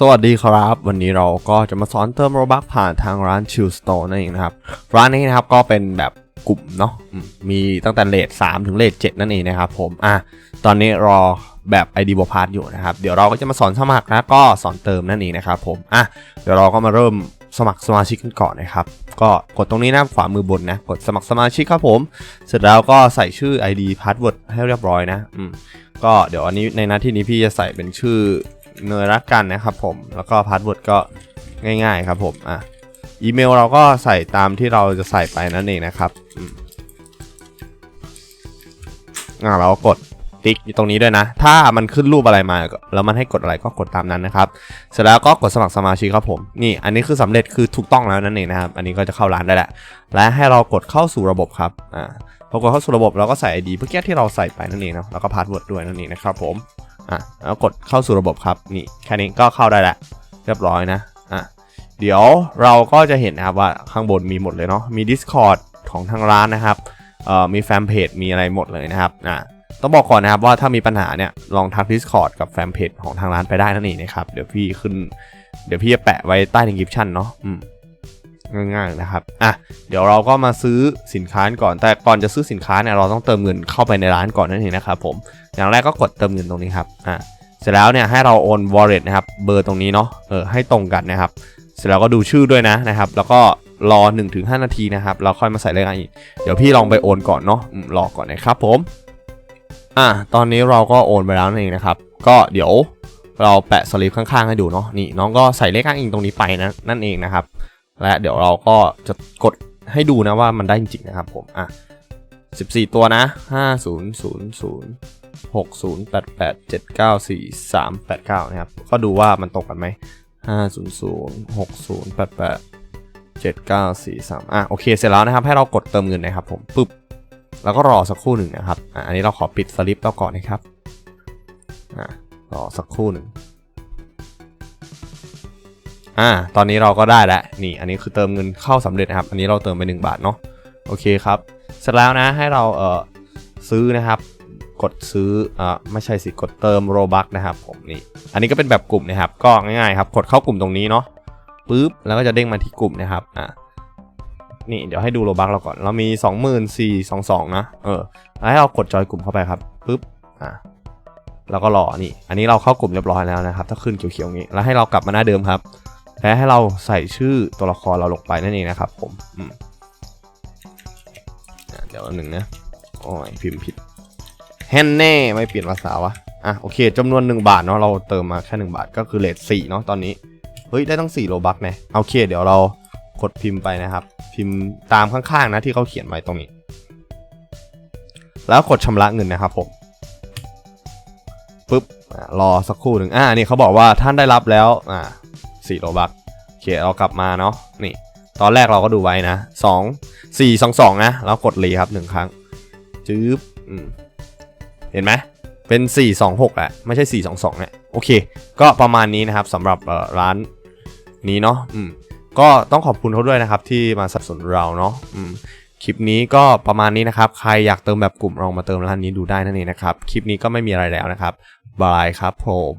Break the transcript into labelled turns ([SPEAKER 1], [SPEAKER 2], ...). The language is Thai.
[SPEAKER 1] สวัสดีครับ วันนี้เราก็จะมาสอนเติมโรบักผ่านทางร้าน Chill Store นั่นเองนะครับ ร้านนี้นะครับก็เป็นแบบกลุ่มเนาะมีตั้งแต่เลท3ถึงเลท7นั่นเองนะครับผมอะตอนนี้รอแบบ ID บพาร์ทอยู่นะครับ เดี๋ยวเราก็จะมาสอนสมัครนะก็สอนเติมนั่นเองนะครับผมอะเดี๋ยวเราก็มาเริ่มสมัครสมาชิกกันก่อนนะครับ ก็กดตรงนี้นะขวามือบนนะ กดสมัครสมาชิกครับผม เสร็จแล้วก็ใส่ชื่อ ID password ให้เรียบร้อยนะ อืม ก็เดี๋ยวอันนี้ในหน้าที่นี้พี่จะใส่เป็นชื่อ เนยรักกันนะครับผมแล้วก็พาสเวิร์ดก็ง่ายๆครับผมอะอีเมลเราก็ใส่ตามที่เราจะใส่ไปนั่นเองนะครับอ่าเราก็กดติ๊กตรงนี้ด้วยนะ ถ้ามันขึ้นรูปอะไรมาแล้วมันให้กดอะไรก็กดตามนั้นนะครับ เสร็จแล้วก็กดสมัครสมาชิกครับผม นี่ อันนี้คือสำเร็จคือถูกต้องแล้วนั่นเองนะครับ อันนี้ก็จะเข้าร้านได้แหละ และให้เรากดเข้าสู่ระบบครับ อ่า พอกดเข้าสู่ระบบเราก็ใส่ ID เพื่อแก้ที่เราใส่ไปนั่นเองนะ แล้วก็พาสเวิร์ดด้วยนั่นเองนะครับผม อะแล้วกดเข้าสู่ระบบครับนี่แค่นี้ก็เข้าได้แล้วเรียบร้อยนะอะเดี๋ยวเราก็จะเห็นนะครับว่าข้างบนมีหมดเลยเนาะมี Discord ของทางร้านนะครับเอ่อมีแฟนเพจมีอะไรหมดเลยนะครับอะต้องบอกก่อนนะครับว่าถ้ามีปัญหาเนี่ยลองทัก Discord กับแฟนเพจของทางร้านไปได้นั่นเองนะครับเดี๋ยวพี่ขึ้นเดี๋ยวพี่จะแปะไว้ใต้ description เนาะอืม ง่ายๆนะครับอะเดี๋ยวเราก็มาซื้อสินค้าก่อน แต่ก่อนจะซื้อสินค้าเนี่ยเราต้องเติมเงินเข้าไปในร้านก่อนนั่นเองนะครับผมอย่างแรกก็กดเติมเงินตรงนี้ครับอะเสร็จแล้วเนี่ยให้เราโอน wallet นะครับเบอร์ตรงนี้เนาะเออให้ตรงกันนะครับ เสร็จแล้วก็ดูชื่อด้วยนะนะครับ แล้วก็รอ 1-5 นาทีนะครับเราค่อยมาใส่เลขอีกเดี๋ยวพี่ลองไปโอนก่อนเนาะรอก่อนนะครับผมอะตอนนี้เราก็โอนไปแล้วนั่นเองนะครับ ก็เดี๋ยวเราแปะสลิปข้างๆให้ดูเนาะนี่น้องก็ใส่เลขอ้างอิงตรงนี้ไปนะนั่นเองนะครับ และเดี๋ยวเราก็จะกดให้ดูนะว่ามันได้จริงๆนะครับผมอะ14 ตัวนะ 5 0 0 0 6 0 8 8 7 9 4 3 8 9 นะครับ ก็ดูว่ามันตรงกันไหม 5 0 0 6 0 8 8 7 9 4 3 อะ โอเค เสร็จแล้วนะครับ ให้เรากดเติมเงินนะครับผมปึ๊บ แล้วก็รอสักครู่หนึ่งนะครับ อะ อันนี้เราขอปิดสลิปเราก่อนนะครับ อะ รอสักครู่หนึ่ง อ่า ตอนนี้เราก็ได้แล้ว นี่ อันนี้คือเติมเงินเข้าสำเร็จนะครับ อันนี้เราเติมไป 1 บาทเนาะ โอเคครับ เสร็จแล้วนะ ให้เราเอ่อซื้อนะครับ กดซื้ออ่าไม่ใช่สิ กดเติมโรบักนะครับผมนี่ อันนี้ก็เป็นแบบกลุ่มนะครับ ก็ง่ายๆครับ กดเข้ากลุ่มตรงนี้เนาะ ปึ๊บ แล้วก็จะเด้งมาที่กลุ่มนะครับ อ่านี่ เดี๋ยวให้ดูโรบักเราก่อน เรามี 2422นะ เออ ให้เรากดจอยกลุ่มเข้าไปครับ ปึ๊บ อ่าแล้วก็รอ นี่ อันนี้เราเข้ากลุ่มเรียบร้อยแล้วนะครับ ถ้าขึ้นเขียวๆงนี้ แล้วให้เรากลับมาหน้าเดิมครับ และให้เราใส่ชื่อตัวละครเราลงไปนั่นเองนะครับผมมเดี๋ยวหนึ่งนะโอ้ยพิมพ์ผิดแฮนแน่ไม่เปลี่ยนภาษาวะอะโอเคจำนวน 1 บาทเนาะเราเติมมาแค่ 1 บาทก็คือเลท4เนาะตอนนี้เฮ้ยได้ตั้ง4โลบักนะโอเค เดี๋ยวเรากดพิมพ์ไปนะครับ พิมพ์ตามข้างๆนะที่เขาเขียนไว้ตรงนี้ แล้วกดชำระเงินนะครับผมปุ๊บรอสักครู่หนึ่งอ่านี่เขาบอกว่าท่านได้รับแล้วอ่า 4โลบักโอเคเรากลับมาเนาะนี่ ตอนแรกเราก็ดูไว้นะ 2 4 2 2 นะ แล้วกดรีครับ 1 ครั้งจื๊บเห็นไหมเป็น 4 2 6อะไม่ใช่ 4 2 2เนี่ยโอเค ก็ประมาณนี้นะครับสำหรับร้านนี้เนาะอืมก็ต้องขอบคุณเขาด้วยนะครับที่มาสนับสนุนเราเนาะอืมคลิปนี้ก็ประมาณนี้นะครับ ใครอยากเติมแบบกลุ่มลองมาเติมร้านนี้ดูได้นั่นเองนะครับ คลิปนี้ก็ไม่มีอะไรแล้วนะครับ บายครับผม